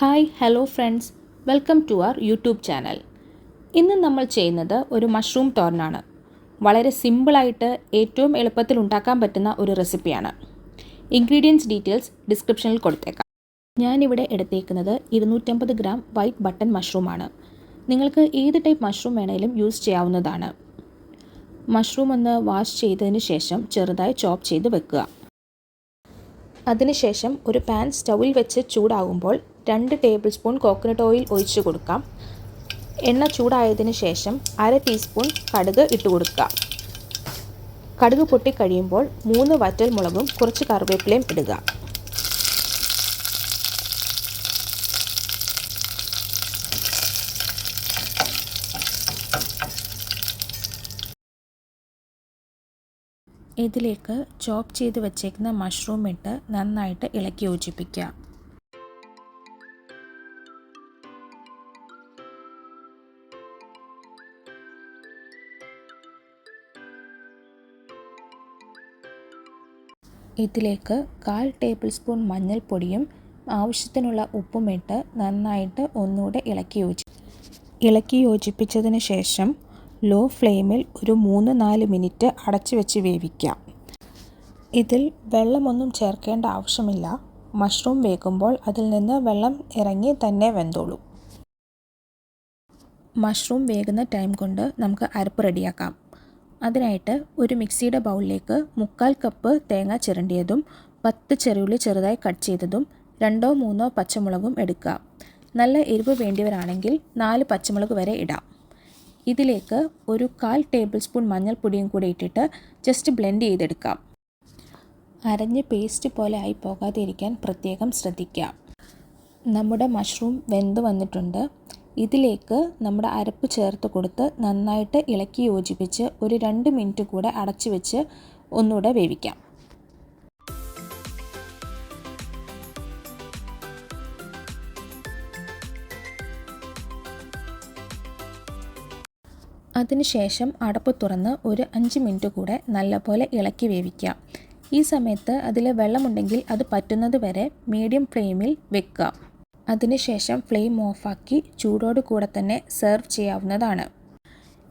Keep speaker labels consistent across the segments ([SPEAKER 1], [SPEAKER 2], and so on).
[SPEAKER 1] Hi hello friends. Welcome to our YouTube channel. ഇന്ന് നമ്മൾ ചെയ്യുന്നത് ഒരു മഷ്റൂം തോരനാണ്. വളരെ സിമ്പിളായിട്ട് ഏറ്റവും എളുപ്പത്തിൽ ഉണ്ടാക്കാൻ പറ്റുന്ന ഒരു റെസിപ്പിയാണ്. ഇൻഗ്രീഡിയൻസ് ഡീറ്റെയിൽസ് ഡിസ്ക്രിപ്ഷനിൽ കൊടുത്തേക്കാം. ഞാനിവിടെ എടുത്തേക്കുന്നത് ഇരുന്നൂറ്റമ്പത് ഗ്രാം വൈറ്റ് ബട്ടൺ മഷ്റൂമാണ്. നിങ്ങൾക്ക് ഏത് ടൈപ്പ് മഷ്റൂം വേണേലും യൂസ് ചെയ്യാവുന്നതാണ്. മഷ്റൂം ഒന്ന് വാഷ് ചെയ്തതിന് ശേഷം ചെറുതായി ചോപ്പ് ചെയ്ത് വെക്കുക. അതിനുശേഷം ഒരു പാൻ സ്റ്റൗവിൽ വെച്ച് ചൂടാകുമ്പോൾ രണ്ട് ടേബിൾ സ്പൂൺ കോക്കനട്ട് ഓയിൽ ഒഴിച്ച് കൊടുക്കാം. എണ്ണ ചൂടായതിന് ശേഷം അര ടീസ്പൂൺ കടുക് ഇട്ട് കൊടുക്കുക. കടുക് പൊട്ടിക്കഴിയുമ്പോൾ മൂന്ന് വറ്റൽ മുളകും കുറച്ച് കറിവേപ്പിലയും ഇടുക. ഇതിലേക്ക് ചോപ്പ് ചെയ്ത് വെച്ചേക്കുന്ന മഷ്റൂം ഇട്ട് നന്നായിട്ട് ഇളക്കി യോജിപ്പിക്കുക. ഇതിലേക്ക് കാൽ ടേബിൾ സ്പൂൺ മഞ്ഞൾപ്പൊടിയും ആവശ്യത്തിനുള്ള ഉപ്പും ഇട്ട് നന്നായിട്ട് ഒന്നുകൂടെ ഇളക്കി യോജി ഇളക്കി യോജിപ്പിച്ചതിന് ശേഷം ലോ ഫ്ലെയിമിൽ ഒരു മൂന്ന് നാല് മിനിറ്റ് അടച്ചു വെച്ച് വേവിക്കാം. ഇതിൽ വെള്ളമൊന്നും ചേർക്കേണ്ട ആവശ്യമില്ല. മഷ്റൂം വേകുമ്പോൾ അതിൽ നിന്ന് വെള്ളം ഇറങ്ങി തന്നെ വെന്തോളും. മഷ്റൂം വേകുന്ന ടൈം കൊണ്ട് നമുക്ക് അരപ്പ് റെഡിയാക്കാം. അതിനായിട്ട് ഒരു മിക്സിയുടെ ബൗളിലേക്ക് മുക്കാൽ കപ്പ് തേങ്ങ ചിരണ്ടിയതും പത്ത് ചെറിയുള്ളി ചെറുതായി കട്ട് ചെയ്തതും രണ്ടോ മൂന്നോ പച്ചമുളകും എടുക്കുക. നല്ല എരിവ് വേണ്ടിയവരാണെങ്കിൽ നാല് പച്ചമുളക് വരെ ഇടാം. ഇതിലേക്ക് ഒരു കാൽ ടേബിൾ സ്പൂൺ മഞ്ഞൾപ്പൊടിയും കൂടി ഇട്ടിട്ട് ജസ്റ്റ് ബ്ലെൻഡ് ചെയ്തെടുക്കാം. അരഞ്ഞ് പേസ്റ്റ് പോലെ ആയി പോകാതിരിക്കാൻ പ്രത്യേകം ശ്രദ്ധിക്കുക. നമ്മുടെ മഷ്റൂം വെന്ത് വന്നിട്ടുണ്ട്. ഇതിലേക്ക് നമ്മുടെ അരപ്പ് ചേർത്ത് കൊടുത്ത് നന്നായിട്ട് ഇളക്കി യോജിപ്പിച്ച് ഒരു രണ്ട് മിനിറ്റ് കൂടെ അടച്ചു വെച്ച് ഒന്നുകൂടെ വേവിക്കാം. അതിനുശേഷം അടപ്പ് തുറന്ന് ഒരു അഞ്ച് മിനിറ്റ് കൂടെ നല്ലപോലെ ഇളക്കി വേവിക്കാം. ഈ സമയത്ത് അതിൽ വെള്ളമുണ്ടെങ്കിൽ അത് പറ്റുന്നത് വരെ മീഡിയം ഫ്ലെയിമിൽ വെക്കുക. അതിനുശേഷം ഫ്ലെയിം ഓഫാക്കി ചൂടോട് കൂടെ തന്നെ സെർവ് ചെയ്യാവുന്നതാണ്.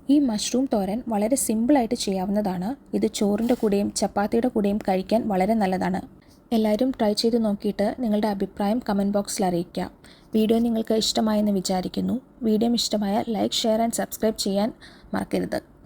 [SPEAKER 1] ഈ മഷ്റൂം തോരൻ വളരെ സിമ്പിളായിട്ട് ചെയ്യാവുന്നതാണ്. ഇത് ചോറിന്റെ കൂടെയും ചപ്പാത്തിയുടെ കൂടെയും കഴിക്കാൻ വളരെ നല്ലതാണ്. എല്ലാവരും ട്രൈ ചെയ്ത് നോക്കിയിട്ട് നിങ്ങളുടെ അഭിപ്രായം കമന്റ് ബോക്സിൽ അറിയിക്കുക വീഡിയോ നിങ്ങൾക്ക് ഇഷ്ടമായെന്ന് വിചാരിക്കുന്നു. വീഡിയോ ഇഷ്ടമായ ലൈക്ക് ഷെയർ ആൻഡ് സബ്സ്ക്രൈബ് ചെയ്യാൻ മറക്കരുത്.